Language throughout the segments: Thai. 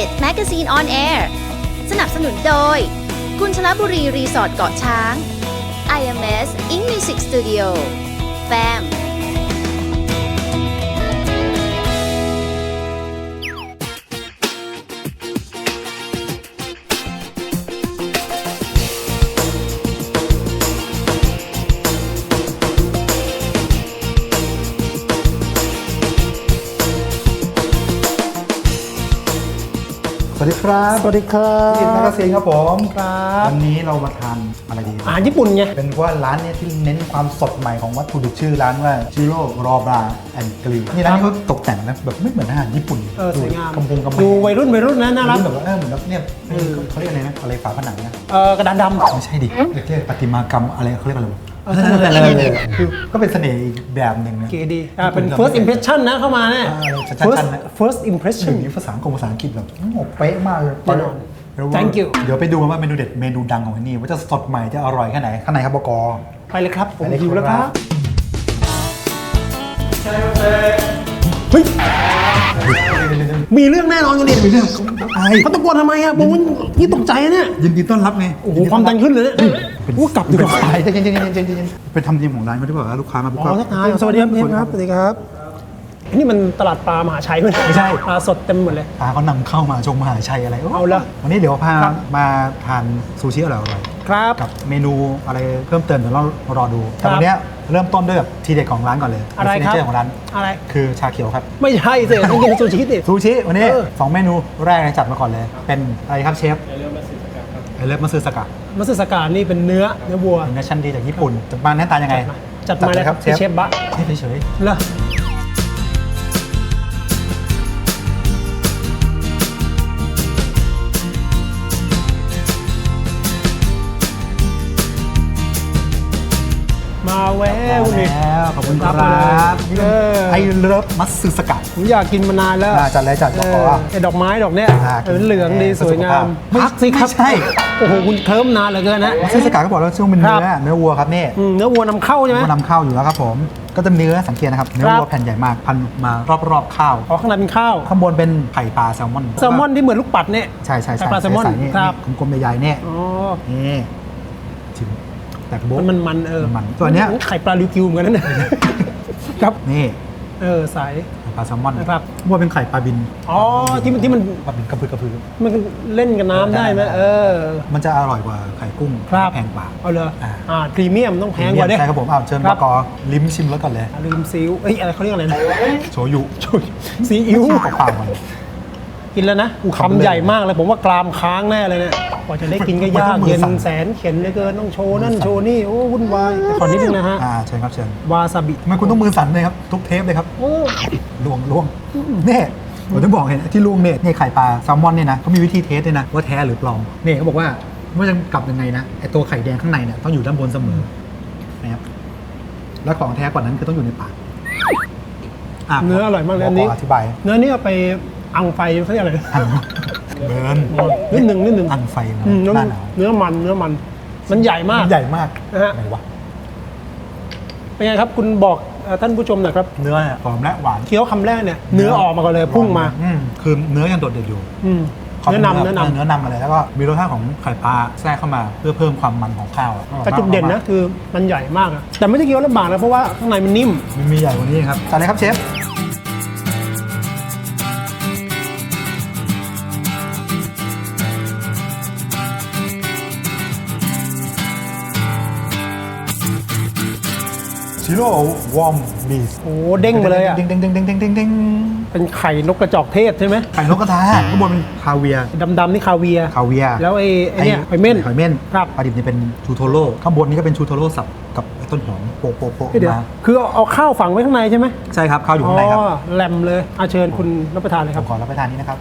It Magazine on Air สนับสนุนโดย กุญชลบุรีรีสอร์ทเกาะช้าง IMS Ink Music Studio FAM ส วัสดีครับสวัสดีครับกินแมกกาซีนครับผมครับวันนี้เรามาทานอะไรดีอาหารญี่ปุ่นไงเป็นว่าร้านเนี้ที่เน้นความสดใหม่ของวัตถุดิบชื่อร้านว่าจิโร่รอบราแอนด์กริลนี่ร้านนี้เขาตกแต่งนะแบบไม่เหมือนอาหารญี่ปุ่นเออสวยงามกำปงกำแพงดูวัยรุ่นวัยรุ่นนะน่ารักแบบว่าเออเหมือนแบบเนี่ยเขาเรียกอะไรนะอะไรฝาผนังนะเออกระดานดำไม่ใช่ดิเรียกประติมากรรมอะไรเขาเรียกอะไร วะเออนั่นแหละเออคือก็เป็นเสน่ห์อีกแบบหนึ่งนะ เก๋ดีอ่าเป็น first impression นะเข้ามาเนี่ยอ่าชัดๆ first นะ first เดี๋ impression ยวนี้ภาษาอังกฤษภาษาอังกฤษแบบโอ้โหเป๊ะมากเลยแน่นอน เดี๋ยวว่า Thank you เดี๋ยวไปดูกันว่าเมนูเด็ดเมนูดังของที่นี่ว่าจะสดใหม่จะอร่อยแค่ไหนข้างในครับบก ไปเลยครับ ผมไปเลยหิวแล้วครัรับ เฮ้ย มีเรื่องแน่นอนอยู่นี่มีเรื่องไอ้เขาตะโกนทำไมอะผมนี่ตกใจนะเนี่ย ยินดีต้อนรับไง โอ้โห ความดันขึ้นเลยเนี่ยอู้กลับดีเป็นกว่าสายใจเย็นๆๆๆๆเป็นทำทีมของร้านเขาที่บอกว่าลูกค้ามาปุ๊บอ๋อทักทายสวัสดีครับเชฟครับ สวัสดีครับ นี่มันตลาดปลามหาชัยไหมไม่ใช่ปลาสดเต็มหมดเลยปลาเขานำเข้ามาชงมหาชัยอะไรโเอาละวันนี้เดี๋ยวพาครับมาทานซูชิอร่อย ครับๆกับเมนูอะไรเพิ่มเติมเดี๋ยวเรารอดู แต่ครับวันเนี้ยเริ่มต้นด้วยแบบทีเด็ดของร้านก่อนเลยอะไรครับ ซิกเนเจของร้าน อะไร คือชาเขียวครับ ไม่ใช่สิต้องกินซูชิดิซูชิวันนี้เออ สองเมนูแรกจัดมาก่อนเลย เป็นอะไรครับเชฟไอเลิฟมัสซึสกะมัสสกานี่เป็นเนื้อเนื้อวัวเป็นเนื้อชั้นดีจากญี่ปุ่นจะมาหน้าตายังไงจัดมาเลยครับเชที่ฟเชฟบะนี่เฉยเหรอ แวๆวนี่ แล้วขอบคุณคครัรับบเออไอเลิฟมัสซึสกะผมอยากกินมานานแล้วอ่าจัดเลยจัดบอกเออว่า ไอ้ดอกไม้ดอกเนี้ยอ่าเออเหลืองดีกินสวยงามไม่พักสิครับไม่ใช่ โอ้โหคุณเคลิ้มนานเหลือเกินนะ มัสซึสกะก็บอกแล้วช่วงเป็นครัเนื้บอเนื้อวัวครับนี่อืมเนื้อวัวนำเข้าใช่ไหม วัวนำเข้าอยู่แล้วครับผม ก็จะเนื้อสังเกตนะครับเนื้อครับวัวแผ่นใหญ่มากพันมารอบๆข้าว อ๋อข้างในเป็นข้าว ข้างบนเป็นไข่ปลาแซลมอนแซลมอนที่เหมือนลูกปัดเนี่ย ใช่ใช่ใช่ไข่ปลาแซลมอนใสๆนี่ครับนี่กลมๆใหญ่ๆเนี่ยอ๋อ นี่ชิม แต่โบ๊ะมันมันๆเออมันๆตัวเนี้ยไข่ปลาลิวกิวเหมือนกันนั่นน่ะครับนี่เออใสไข่ปลาแซลมอนครับว่าเป็นไข่ปลาบินอ๋อที่มันที่มันปลาบินกระพือกระพือมันเล่นกับน้ำได้ไหมเออ มันจะอร่อยกว่าไข่กุ้งครับแพงกว่าเอาเลยอ่าอ่าพรีเมียมต้องแพงกว่าเนี่ยใช่ครับผมอ้าวเชิญคบรับกลิ้มชิมแล้วก่อนเลยอ่าลืมซีอิ๊วเอ้ยอะไรเขาเรียกอะไรนะโชยุซีอิ๊วชิมเปล่าๆก่อนกินแล้วนะอู้คำเลยคำใหญ่มากเลยผมว่ากรามค้างแน่เลยเนี่ย กว่าจะได้กินก็มันยาต้กองมือเย็นสั่นแสนเข็นเหลือเกินต้องโชว์นั่นมือสั่นโชว์นี่โอ้วุ่นวายแต่ขอนิดนึงนะฮะอ่าเชิญครับเชิญวาซาบิทำไมคุณต้องมือสั่นเลยครับทุกเทปเลยครับโอ้ลวงลวงเนี่ยผมจะบอกเห็นที่ลวงเนี่ยนี่ไข่ปลาแซลมอนเนี่ยนะเขามีวิธีเทสด้วยนะว่าแท้หรือปลอมเนี่ยเขาบอกว่าไม่ว่าจะกลับยังไงนะไอตัวไข่แดงข้างในเนี่ยต้องอยู่ด้านบนเสมอนะครับแล้วของแท้กว่านั้นคือต้องอยู่ในปากะเนื้ออร่อยมากเลยอันนี้ขอธิบาย เนื้อนี่เอาไป อังไฟเขาเรียกอะไรนะอันเบิร์นนิดหนึ่งนิดหนึ่งอันไฟเนอะอืมเนื้อหน้าหนาวเนื้อมันเนื้อมัน มันใหญ่มากใหญ่มากนะฮะ ไหนวะเป็นไงครับ คุณบอกเอ่อท่านผู้ชมหน่อยครับ เนื้อเนี่ยหอมและหวาน เคี้ยวคำแรกเนี่ยเนื้อออกมาก่อนเลยพุ่งมาอืคือเนื้อยังโดดเด่นอยู่อืมความเนื้อนำเนื้อนำเนื้อนำมาเลยแล้วก็มีรสชาติของไข่ปลาแทรกเข้ามาเพื่อเพิ่มความมันของข้าวอะแต่จุดเด่นนะคือมันใหญ่มากอะแต่ไม่ใช่เคี้ยวลำบากนะเพราะว่าข้างในมันนิ่มมันมีใหญ่กว่านี้ครับจัดเลยครับเชฟ ชิโร่วอร์มบีสโอ้เด้งมาเลยอะ เด้งเด้งเด้งเด้งเด้งเด้งเด้งเป็นไข่นกกระจอกเทศใช่ไหมไข่นกกระทาข้างบนเป็นคาเวียร์ดำๆนี่คาเวียร์คาเวียร์แล้วไอ้ไอ้เนี่ยหอยเม่นหอยเม่นครับปลาดิบนี่เป็นชูโทโร่ข้างบนนี่ก็เป็นชูโทโร่สับกับไอ้ต้นหอมโปะโปะโปะเฮ้ยเดี๋ยวมาคือเอาเอาข้าวฝังไว้ข้างในใช่ไหมใช่ครับข้าวอยู่ข้างในครับอ๋อแลมเลยอาเชิญคุณรับประทานเลยผครับมขอรับประทานนี้นะครับ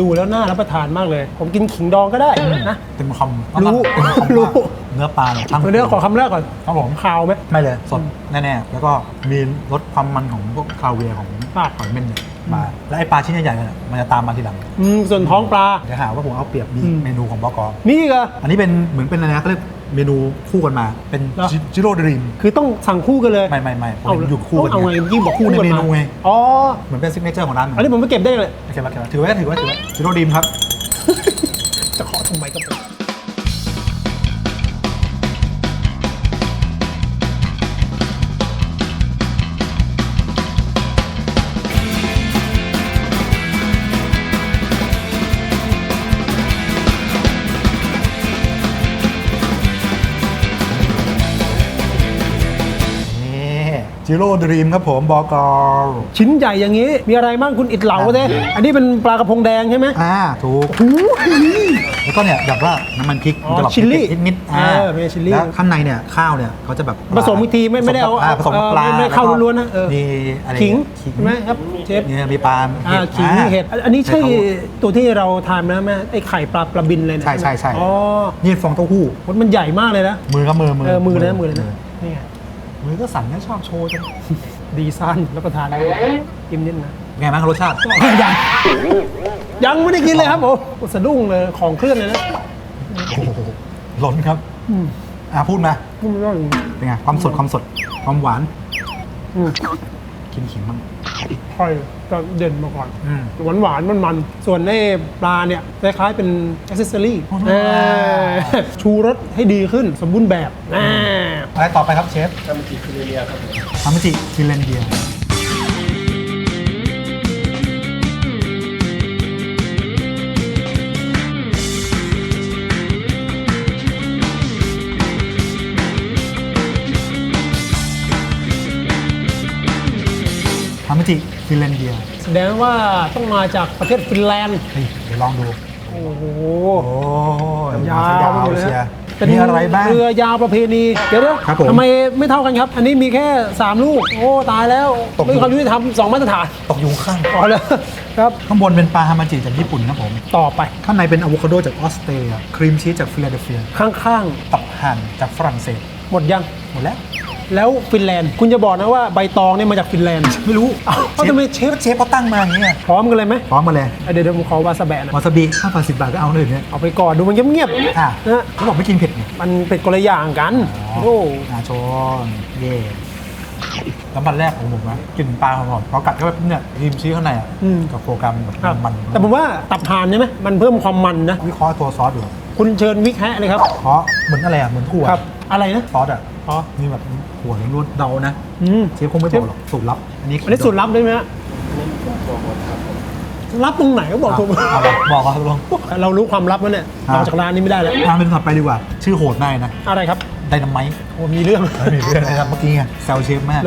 ดูแล้วน่ารับประทานมากเลย ผมกินขิงดองก็ได้นะเต็มคำรู้เต็มคำรู้ว่า เนื้อปลาเนี่ยช่างเดี๋ยวขอคำแรกก่อนครับผมคาวไหมไม่เลยสดแน่ๆแล้วก็มีรสความมันของพวกคาเวียร์ของครับหอยเม่นเนี่ยมาแล้วไอ้ปลาชิ้นใหญ่ๆเนี่ยมันจะตามมาทีหลังอืมส่วนท้องปลาเดี๋ยวหาว่าผมเอาเปรียบมีอืมเมนูของบอกอนี่อีก็อันนี้เป็นเหมือนเป็นอะไรนะเขาเรียกเมนูคู่กันมาเป็นเหรอจิโร่ดรีมคือต้องสั่งคู่กันเลยไม่ไม่ไม่ผมเอาอยู่คู่กันเอาไงยิ่งบอกคู่ในกันเมมานูไงอ๋อเหมือนเป็นซิกเนเจอร์ของร้านอันนี้ผมไปเก็บได้เลยโอเคโอเคถือไว้ถือไว้ถือไว้จิโร่ดรีมครับจะขอทำไมก็ จิโร่ดรีมครับผมบอกอชิ้นใหญ่อย่างนี้ มีอะไรบ้างคุณอิดเหลาเด้อันนี้เป็นปลากระพงแดงใช่ไหมอ่าถูกโอ้โหแล้วก็เนี่ยแบบว่าน้ำมันพริกอ๋อมันจะแบบชิลลี่นิดๆอ่าเออเป็นชิลลี่แล้วข้างในเนี่ยข้าวเนี่ยเขาจะแบบผสมอีกทีไม่ไม่ได้เอาผสมกับปลาเออไม่ไม่เข้าล้วนๆนะเออมีอะไรขิงขิงใช่ไหมครับเชฟเนี่ยมีปลาอ่าขิงเห็ดอันอันนี้ใช่ตัวที่เราทานนะแม่ไอ้ไข่ปลาปลาบินเลยนะใช่ใช่ใช่อ๋อนี่ฟองเต้าหู้มันใหญ่มากเลยนะมือก็มือมือเออมือเลยนะมือเลยนะนี่ไง มือก็สั่นนะชอบโชว์จังดีสั้นแล้วก็ทานกินนิดนะไงบ้างครับรสชาติ ยังยังไม่ได้กินเลยครับผมสะดุ้งเลยของเครื่องเลยนะโอ้โหล้นครับอืมอะพูดมาพูดไม่ได้จริงเป็นไงความสดความสดความหวานอืมกินขิงบ้างใช่ก็เด่นมาก่อน อืม หวานหวานมันมันๆส่วนไอ้ปลาเนี่ยคล้ายๆเป็นอ c เซสซอรี่อ๋อชูรสให้ดีขึ้นสมบูรณ์แบบอ่า อะไรต่อไปครับเชฟทามิจิฟิเลเดียครับทามิจิฟิเลเดีย มิจิฟิเลเดียแสดงว่าต้องมาจากประเทศฟินแลนด์เฮ้ยเดี๋ยวลองดู โอ้โห โอ้ยยาวไปหมดเลยเชียฮะร์เป็นมีอะไรบ้าง เรือยาวประเพณี เดี๋ยวเดี๋ยวครับผมทำไมไม่เท่ากันครับ อันนี้มีแค่ 3 ลูก โอ้ ตายแล้วตกอยู่ไม่มีความยุติธรรมสองมาตรฐานตกอยู่ข้างอ๋อเลยครับ ข้างบนเป็นปลาฮามาจิจากญี่ปุ่นครับผม ต่อไปข้างในเป็นอะโวคาโดจากออสเตรเลียครีมชีสจากฟิลาเดลเฟียข้างตับห่านจากฝรั่งเศส ๆ หมดยัง หมดแล้ว แล้วฟินแลนด์ คุณจะบอกนะว่าใบตองเนี่ยมาจากฟินแลนด์ไม่รู้อ้าวทำไมเชฟเชฟเขาตั้งมาอย่างนี้ยพร้อมกันเลยไหมพร้อมมาเลยอะเดี๋ยวเดี๋ยวผมขอวาซาแบะนะวาซาบิห้าพันสิบบาทก็เอาเลยเนี่ยเอาไปก่อนดูมันเงียบอะๆนะเขาบอกไม่กินเผ็ดไงมันเป็นคนละอย่างกัน โอ้อาโชนเย่น้ำมันแรกของผมนะกลิ่นปลาหอมๆพอกัดเข้าไปปุ๊บเนี่ยครีมชีสข้างในอะอืมกับโปรแกรมแบบครับมันแต่ผมว่าตับห่านใช่ไหมมันเพิ่มความมันนะวิเคราะห์ตัวซอสอยู่คุณเชิญวิกแฮะเลยครับ เพราะเหมือนอะไรอะเหมือนถั่วครับ อะไรนะซอสอะอ๋อมีแบบถั่วล้วนๆเดานะอืมเชฟคงไม่บอกหรอกสูตรลับอันนี้อันนี้สูตรลับได้ไหมฮะลับตรงไหนก็บอกผมเอาเอาบอกเขาลองเรารู้ความลับแล้วเนี่ยครับออกจากร้านนี้ไม่ได้แล้วทางเป็นถัดไปดีกว่า ชื่อโหดมากเลยนะ อะไรครับไดนาไมต์โอ้มีเรื่องมีเรื่องอะไรครับเมื่อกี้ไงแซวเชฟมาก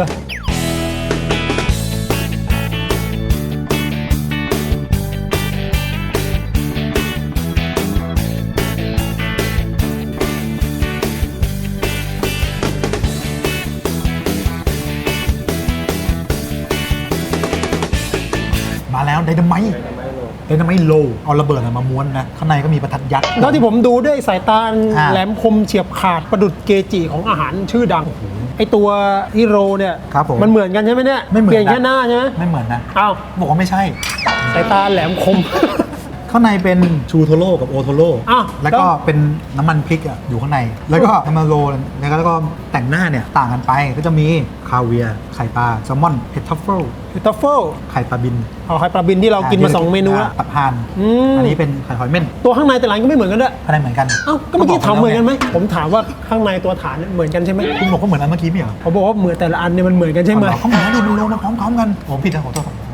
ไดนาไมต์ไดนาไมต์โลเอาระเบิดมาม้วนนะ ข้างในก็มีประทัดยักษ์ แล้วที่ผมดูด้วยสายตาอ่า แหลมคมเฉียบขาดประดุดเกจิของอาหารชื่อดังไอตัวที่โรเนี่ยครับผมมันเหมือนกันใช่ไหมเนี่ยไม่เหมือนเปลี่ยนแค่หน้าใช่ไหมไม่เหมือนนะอ้าวบอกว่าไม่ใช่ สายตาแหลมคม ข้างในเป็นชูโทโร่กับโอโทโร่อ้าวแล้วก็เป็นน้ำมันพริกอะอยู่ข้างใน แล้วก็ทามาโรแล้วก็แต่งหน้าเนี่ยต่างกันไปก็จะมีคาเวียร์ไข่ปลาแซลมอนเห็ดทัฟเฟิลทัฟเฟิลไข่ปลาบินเอาไข่ปลาบินที่เรากินมาสองเมนูแล้วตับห่านอืม อันนี้เป็นไข่หอยเม่นตัวข้างในแต่ละอันก็ไม่เหมือนกันด้วยข้างในเหมือนกันเอ้าก็เมื่อกี้ถามเหมือนกันไหมผมถามว่าข้างในตัวฐานเนี่ยเหมือนกันใช่ไหมคุณบอกว่าเหมือนอันเมื่อกี้ไม่เหรอเขาบอกว่าเหมือนแต่ละอันเนี่ยมันเหมือนกันใช่ไหมเขาเหมือนดูมันลงมาพร้อมๆกันผมผิดนะขอโทษขอโทษ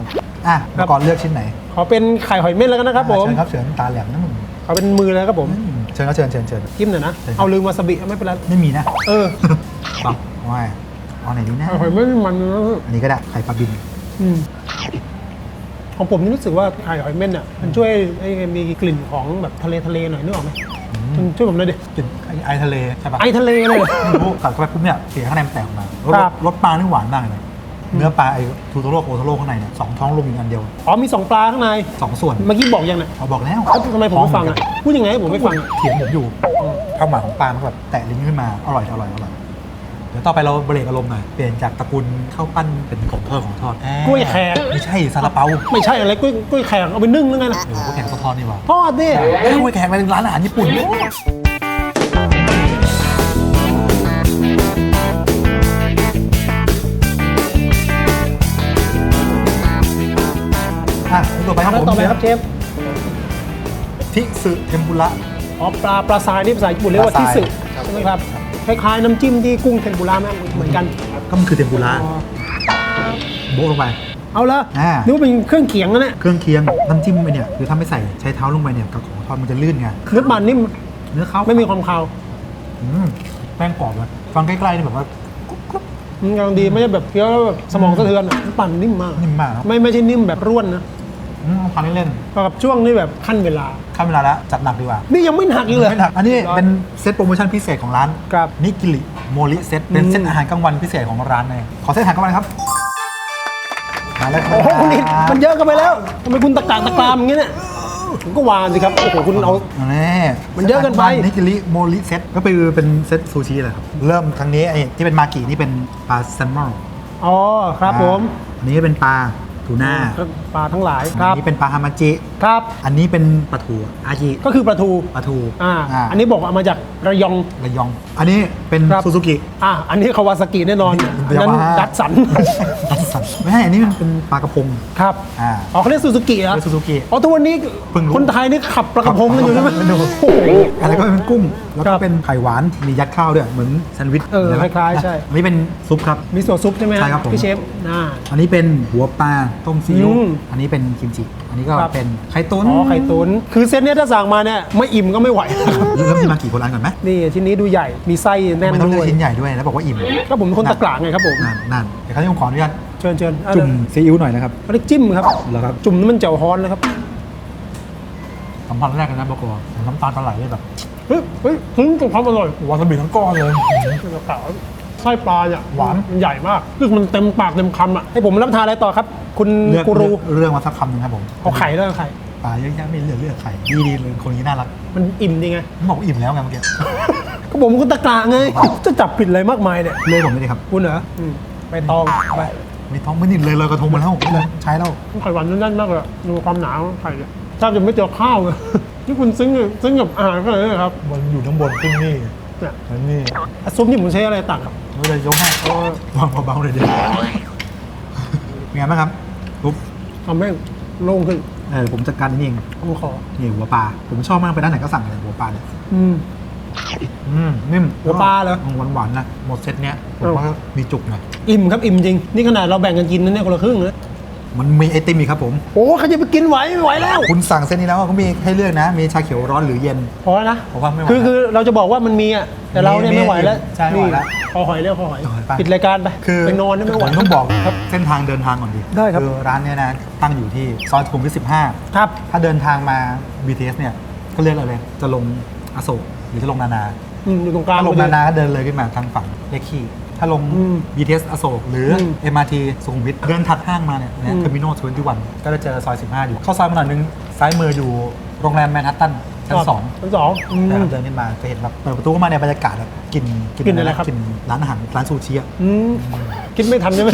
อะครับ ก่อนเลือกชิ้นไหนขอเป็นไข่หอยเม่นแล้วกันนะครับผมเชิญครับเชิญตาแหลมนะมึงขอเป็นมือเลยครับผมอืมเชิญครับเชิญเชิญเชิญ จิ้มหน่อยนะ ใช่ครับ เอาลืมวาซาบิไม่เป็นไรไม่มีนะเออปรับว่าเอาไหนดีนะไข่หอยเม่นมันนะอันนี้ก็ได้ไข่ปลาบินอืมของผมนี่รู้สึกว่าไข่หอยเม่นอะมันช่วยให้มีกลิ่นของแบบทะเลทะเลหน่อยนึกออกไหมมันช่วยผมหน่อยดิกลิ่นไอไอทะเลใช่ปะไอทะเลเลย ไม่รู้กัดเข้าไปปุ๊บเนี่ยเสียงข้างในมันแตกออกมาแล้วครับ รสปลานี่หวานมากเลย เนื้อปลาไอทูโทโร่โอโทโร่ข้างในเนี่ยสองท้องรวมอยู่อันเดียวอ๋อมีสองปลาข้างในสองส่วนเมื่อกี้บอกยังเนี่ยเอาบอกแล้วแล้วทำไมผมไม่ฟังอะพูดยังไงให้ผมไม่ฟังอะเถียงผมอยู่ความหวานของปลามันแบบแตะลิ้นขึ้นมาอร่อยอร่อยอร่อยเดี๋ยวต่อไปเราเบรกอารมณ์หน่อยเปลี่ยนจากตระกูลข้าวปั้นเป็นของทอดของทอดกล้วยแขกไม่ใช่ซาลาเปาไม่ใช่อะไรกล้วยกล้วยแขกเอาไปนึ่งหรือไงล่ะเดี๋ยวกล้วยแขกทอดนี่หว่าทอดดิเอ้ยกล้วยแขกเป็นร้านอาหารญี่ปุ่น ครับแล้วผมต่อไปครับเชฟทิสึเทมปุระอ๋อปลาปลาทรายนี่ภาษาญี่ปุ่นเรียกว่าปลาทิทรายสึใช่ไหมครับคล้ายๆน้ำจิ้มที่กุ้งเทมปุระไหมเหมือนกันก็มันคือเทมปุระอ๋อโบ๊ะลงไปเอาละอ่านึกว่าเป็นเครื่องเคียงนะเนี่ยเครื่องเคียงน้ำจิ้มไปเนี่ยคือถ้าไม่ใส่ใช้เท้าลงไปเนี่ยกับของทอดมันจะลื่นไงเนื้อปลานิ่มเนื้อเขาไม่มีความคาวอืมแป้งกรอบเลยฟังใกล้ๆนี่แบบว่ามันกำลังดีไม่ใช่แบบเคี้ยวแล้วแบบสมองสะเทือนอะเนื้อปลานิ่มมากนิ่มมากครับไม่ไม่ใช่นิ่มแบบร่วนนะ อืมทานเล่นกับช่วงนี้แบบขั้นเวลาๆข้ามเวลาแล้วจัดหนักดีกว่านี่ยังไม่หนักอีกเลย ไม่หนักอันนี้เป็นเซตโปรโมชั่นพิเศษของร้านครับ นิกิริโมริเซตเป็นอืมเซตอาหารกลางวันพิเศษของร้านเลยขอเซตอาหารกลางวันครับมาแล้วครับโอ้โหคุณอิดมันเยอะเกันไปแล้วทำไมคุณตะกากตะกรามอย่างนี้เนี่ยผมก็วางสิครับโอ้โหคุณเอา นี่มันเยอะเกินไป นิกิริโมริเซตก็คือเป็นเซตซูชิเลยครับเริ่มครั้งนี้ไอ้ที่เป็นมากินี่เป็นปลาแซลมอน อ๋อครับผม อันนี้เป็นปลา ทูน่าปลาทั้งหลายคอัรันบนี้เป็นปลาฮามาจิครับ อันนี้เป็นปลาทูอาจิก็คือปลาทูปลาทูอ่าอันนี้บอกว่าเอามาจากระยองระยอง อันนี้เป็นครับซูซูกิอ่าอันนี้คาวาซากิแน่นอนอันนั้น Yamaha ดัตสันดัตสันไม่ใช่อันนี้มันเป็นปลากระพงครับอ่าอ๋อเขาเรียกซูซูกิเหรอเรียกซูซูกิอ๋อทุกวันนี้เพิ่งรู้คนไทยนี่ขับปลากระพงกันอยู่ใช่ไหมไม่รู้โอ้โหอะไรก็เป็นกุ้งแล้วคก็รับเป็นไข่หวานมียัดข้าวด้วยเหมือนแซนด์วิชเออห็นไหมคล้ายๆใช่อันนี้เป็นซุปครับ มีส่วนซุปใช่ไหมฮะใช่ครับผมพี่เชฟอ่าอันนี้เป็นหัวปลาต้มซีอิ๊วอืมอันนี้เป็นกิมจิอันนี้ก็ครับเป็นไข่ตุ๋นอ๋อไข่ตุ๋นคือเซตเนี้ยถ้าสั่งมาเนี่ยไม่อิ่มก็ไม่ไหวเริ่มที่มากี่คนร้านก่อนไหมนี่ชิ้นนี้ดูใหญ่มีไส้แน่นไม่ต้องเลืด้อวกยชิ้นใหญ่ด้วยแล้วบอกว่าอิ่มก็ผมเป็นคนตะกร้าไงครับผมนั่นนั่นเดี๋ยวคราวนี้ผมขออนุญาตเชิญเชิญอะจุ่มซีอิ๊วหน่อยนะครับเขาเรียกจิ้มครับเหรอครับจุ่มน้ำมันเจียวฮ้อนนะครับสัมผัสแรกกันนะบอกว่าน้ำตาลปลาไหลเลยแบบ เฮ้ยเฮ้ยถึงกับความอร่อยวาซาบิทั้งก้อนเลยตะกร้าไส้ปลาเนี่ยหวานมันใหญ่มากคือมันเต็มปากเต็มคำอะให้ผมรับประทานอะไรต่อครับ คุณเลือกกูรูเรื่องมาสักคำหนึงครับผมเอาไข่ด้วยเอาไข่ ปลาเยอะแยะไม่เลือกเลือกไข่ดีดีเลยคนนี้น่ารักมันอิ่มดีไง บอกว่าอิ่มแล้วไงเมื่อกี้ก็ผมเป็นตะกร้าไง จะจับผิดอะไรมากมายเนี่ย เลยผมไม่ได้ครับ คุณเหรออืมไปตองไปไม่ท้องไม่นิดเลยเลยกระทงมาแล้วใช้แล้ว ไข่หวานแน่นๆมากเลยดูความหนาของไข่เนี่ยแทบจะไม่เจอข้าวเลย นี่คุณซึ้งเลยซึ้งกับอาหารขนาดนี้เลยครับมันอยู่ข้างบนขึ้นนี่เนี่ยแล้วนี่อะซุปนี่ผมใช้อะไรตักครับเราจะยกให้วางเบาๆเลยเดียวเป็นไงบ้างครับปุ๊บทำให้โล่งขึ้นเออผมจัดการนี่เองผมขอนี่หัวปลาผมชอบมากไปด้านไหนก็สั่งเลยหัวปลาเนี่ยอืม อืมนิ่มหัวปลาเหรอ หวานหวานๆนะหมดเซตเนี้ยผมเอ้าว่ามีจุกหน่อย อิ่มครับอิ่มจริง นี่ขนาดเราแบ่งกันกินนะเนี่ยคนละครึ่งนะ มันมีไอติมอีกครับผม โอ้ใครจะไปกินไหวไม่ไหวแล้วคุณสั่งเซตนี้แล้วก็มีให้เลือกนะ มีชาเขียวร้อนหรือเย็น พอแล้วนะผมว่าไม่ไหวคือคือเราจะบอกว่ามันมีอะแต่เราเนี่ยมีไม่ไหวแล้วใช่ไม่ไหวแล้วนี่พอหอยเรียกพอหอยพอหอยไป ปิดรายการไปคือไปนอนได้ไม่ไหว ผมต้องบอกครับเส้นทางเดินทางก่อนดีได้ครับ คือร้านเนี้ยนะตั้งอยู่ที่ซอยสุขุมวิท15 ครับ ถ้าเดินทางมา BTS เนี่ยก็เลือกเอาเลยจะลงอโศกหรือจะลงนานา อืมอยู่ตรงกลางถ้าลงพอดี นานาก็เดินเลยขึ้นมาทางฝั่งเลขขี้ ถ้าลงอืม BTS อโศกหรืออม MRT สุขุมวิทเดินถัดห้างมาเนี่ยอืมเทอร์มินอล21ก็จะเจอซอย 15 อยู่ เข้าซอยมาหน่อยนึงซ้ายมืออยู่โรงแรมแมนฮัตตัน ชั้นสองชั้นสองอืมนะครับเดินขึ้นมาจะเห็นแบบเปิดประตูเข้ามาในยบรรยากาศแบบกลิ่นกลิ่นอะไรครับกลิ่นร้านอาหารร้านซูชิอะอืมคิดไม่ทันใช่ไหม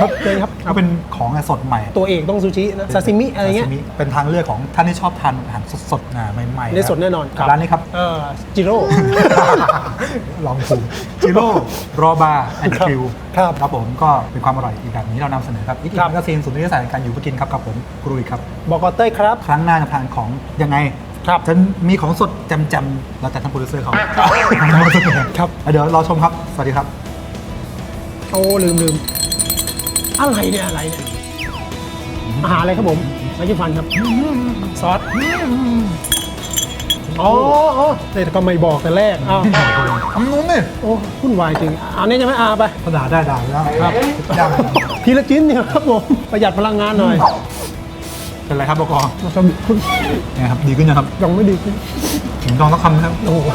ครับเชิญครับก็เป็นของสดใหม่ ตัวเอกต้องซูชินะซาซิมิอะไรเงี้ยซาซิมิเป็นทางเลือกของท่านที่ชอบทานอาหารสดๆอ่าใหม่ๆได้สดแน่นอนร้านนี้ครับเออจิโร่ลองสูจิโร่รอบาแอนด์ครับคิวครับครับผมก็เป็นความอร่อยอีกแบบนี้เรานำเสนอครับอีกครับแมกกาซีนศูนย์วิทยาศาสตร์แห่งการอยู่เพื่อกินครับกับผมกรุยครับบอกอเต้ยครับ ครั้งหน้าจะทานของยังไง ครับจะมีของสดจำๆเราแต่ท่านโปรดิวเซอร์เขาครับเดี๋ยวรอชมครับ สวัสดีครับ โอ้ลืมลืมอะไรเนี่ยอะไรเนี่ยอาหารอะไรครับผมมาชิฟันครับ ซอสอ๋ออ๋อแต่ก็ไม่บอกแต่แรกอ้าวนู้นนี่โอ้วุ่นวายจริงอันนี้จะไม่อาไปภาษาได้ด่าแล้วครับยังทีละชิ้นเนี่ยครับผม ประหยัดพลังงานหน่อย เป็นไรครับบกมาทำคุณไงครับดีขึ้นยังครับยังไม่ดีขึ้นผมลองสักคำนะครับโอ้โห